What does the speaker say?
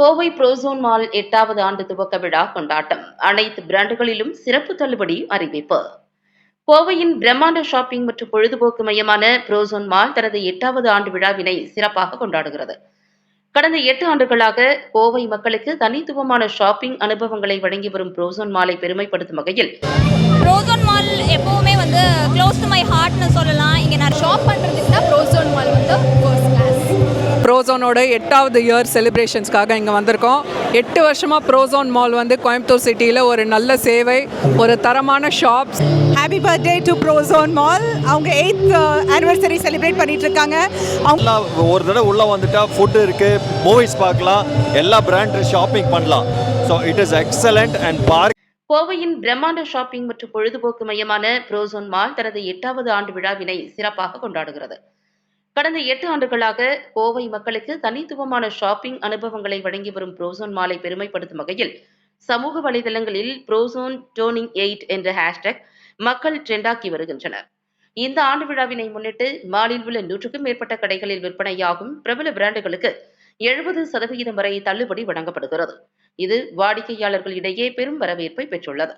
Kovai frozen mall எட்டாவது ஆண்டு துவக்க விழா கொண்டாட்டம். அனைத்து பிராண்டுகளிலும் சிறப்பு தள்ளுபடி அறிவிப்பு. கோவையின் பிரம்மாண்ட ஷாப்பிங் மற்றும் பொழுதுபோக்கு மையமான புரோசோன் மால் தனது எட்டாவது ஆண்டு விழாவினை சிறப்பாக கொண்டாடுகிறது. கடந்த எட்டு ஆண்டுகளாக கோவை மக்களுக்கு தனித்துவமான ஷாப்பிங் அனுபவங்களை வழங்கி வரும் புரோசோன் மாலை பெருமைப்படுத்தும் வகையில் ப்ரோசோனோட எட்டாவது இயர் செலிப்ரேஷன்ஸ்க்காக இங்கே வந்திருக்கோம். எட்டு வருஷமாக ப்ரோசோன் மால் வந்து கோயம்புத்தூர் சிட்டியில் ஒரு நல்ல சேவை ஒரு தரமான shops happy birthday to Prozone mall அவங்க எயித் ஆனிவர்சரி செலிப்ரேட் பண்ணிட்டு இருக்காங்க. அவங்க எல்லாம் ஒரு தடவை உள்ளே வந்துட்டா ஃபுட்டு இருக்குது மூவிஸ் பார்க்கலாம் எல்லா பிராண்ட் ஷாப்பிங் பண்ணலாம். So it is excellent and park கோவையின் பிரம்மாண்ட ஷாப்பிங் மற்றும் பொழுதுபோக்கு மையமான புரோசோன் மால் தனது எட்டாவது ஆண்டு விழாவினை சிறப்பாக கொண்டாடுகிறது. கடந்த எட்டு ஆண்டுகளாக கோவை மக்களுக்கு தனித்துவமான ஷாப்பிங் அனுபவங்களை வழங்கி வரும் புரோசோன் மாலை பெருமைப்படுத்தும் வகையில் சமூக வலைதளங்களில் புரோசோன் டோனிங் எயிட் என்ற ஹேஷ்டேக் மக்கள் ட்ரெண்டாக்கி வருகின்றனர். இந்த ஆண்டு விழாவினை முன்னிட்டு மாலில் உள்ள நூற்றுக்கும் மேற்பட்ட கடைகளில் விற்பனையாகும் பிரபல பிராண்டுகளுக்கு எழுபது சதவிகிதம் வரை தள்ளுபடி வழங்கப்படுகிறது. இது வாடிக்கையாளர்களிடையே பெரும் வரவேற்பை பெற்றுள்ளது.